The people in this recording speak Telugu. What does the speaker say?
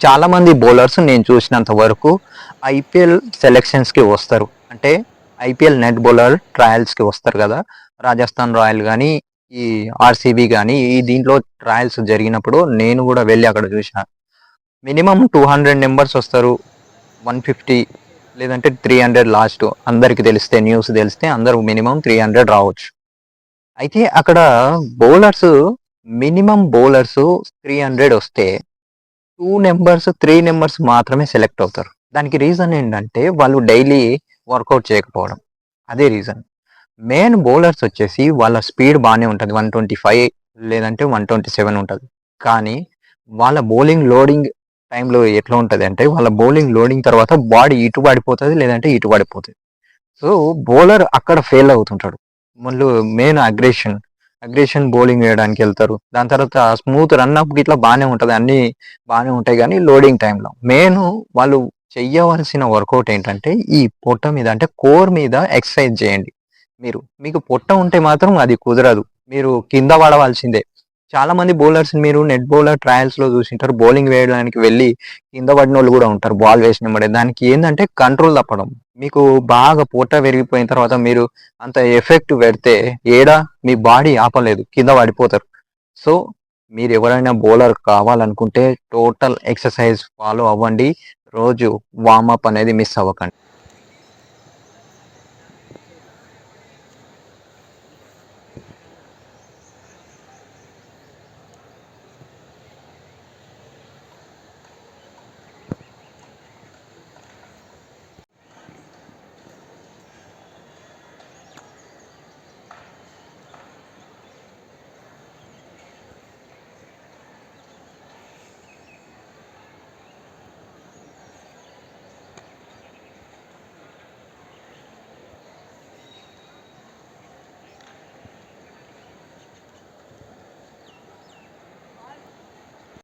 చాలా మంది బౌలర్స్ నేను చూసినంత వరకు ఐపీఎల్ సెలెక్షన్స్కి వస్తారు. అంటే ఐపీఎల్ నెట్ బౌలర్ ట్రయల్స్కి వస్తారు కదా. రాజస్థాన్ రాయల్ కానీ ఈ ఆర్సీబీ కానీ ఈ దీంట్లో ట్రయల్స్ జరిగినప్పుడు నేను కూడా వెళ్ళి అక్కడ చూసిన మినిమం టూ హండ్రెడ్ నెంబర్స్ వస్తారు. వన్ ఫిఫ్టీ లేదంటే త్రీ హండ్రెడ్ లాస్ట్ అందరికి తెలిస్తే న్యూస్ తెలిస్తే అందరూ మినిమం త్రీ హండ్రెడ్ రావచ్చు. అయితే అక్కడ bowlers minimum bowlers three hundred వస్తే టూ నెంబర్స్ త్రీ నెంబర్స్ మాత్రమే సెలెక్ట్ అవుతారు. దానికి రీజన్ ఏంటంటే వాళ్ళు డైలీ వర్కౌట్ చేయకపోవడం. అదే రీజన్ మెయిన్ బౌలర్స్ వచ్చేసి వాళ్ళ స్పీడ్ బాగానే ఉంటుంది. వన్ ట్వంటీ ఫైవ్ లేదంటే వన్ ట్వంటీ సెవెన్ ఉంటుంది. కానీ వాళ్ళ బౌలింగ్ లోడింగ్ టైంలో ఎట్లా ఉంటుంది అంటే వాళ్ళ బౌలింగ్ లోడింగ్ తర్వాత బాడీ ఇటు పడిపోతుంది లేదంటే ఇటు పడిపోతుంది. సో బౌలర్ అక్కడ ఫెయిల్ అవుతుంటాడు. మళ్ళీ మెయిన్ అగ్రెషన్ అగ్రెషన్ బౌలింగ్ వేయడానికి వెళ్తారు. దాని తర్వాత స్మూత్ రన్ అప్ ఇట్లా బాగానే ఉంటుంది. అన్ని బాగానే ఉంటాయి కానీ లోడింగ్ టైంలో. మెయిన్ వాళ్ళు చెయ్యవలసిన వర్కౌట్ ఏంటంటే ఈ పొట్ట మీద అంటే కోర్ మీద ఎక్సర్సైజ్ చేయండి. మీరు మీకు పొట్ట ఉంటే మాత్రం అది కుదరదు. మీరు కింద పడవలసిందే. చాలా మంది బౌలర్స్ మీరు నెట్ బౌలర్ ట్రయల్స్లో చూసింటారు. బౌలింగ్ వేయడానికి వెళ్ళి కింద పడిన వాళ్ళు కూడా ఉంటారు. బాల్ వేసిన పడే దానికి ఏంటంటే కంట్రోల్ తప్పడం. మీకు బాగా పూట పెరిగిపోయిన తర్వాత మీరు అంత ఎఫెక్ట్ పెడితే ఏడా? మీ బాడీ ఆపలేదు. కింద పడిపోతారు. సో మీరు ఎవరైనా బౌలర్ కావాలనుకుంటే టోటల్ ఎక్సర్సైజ్ ఫాలో అవ్వండి. రోజు వార్మప్ అనేది మిస్ అవ్వకండి.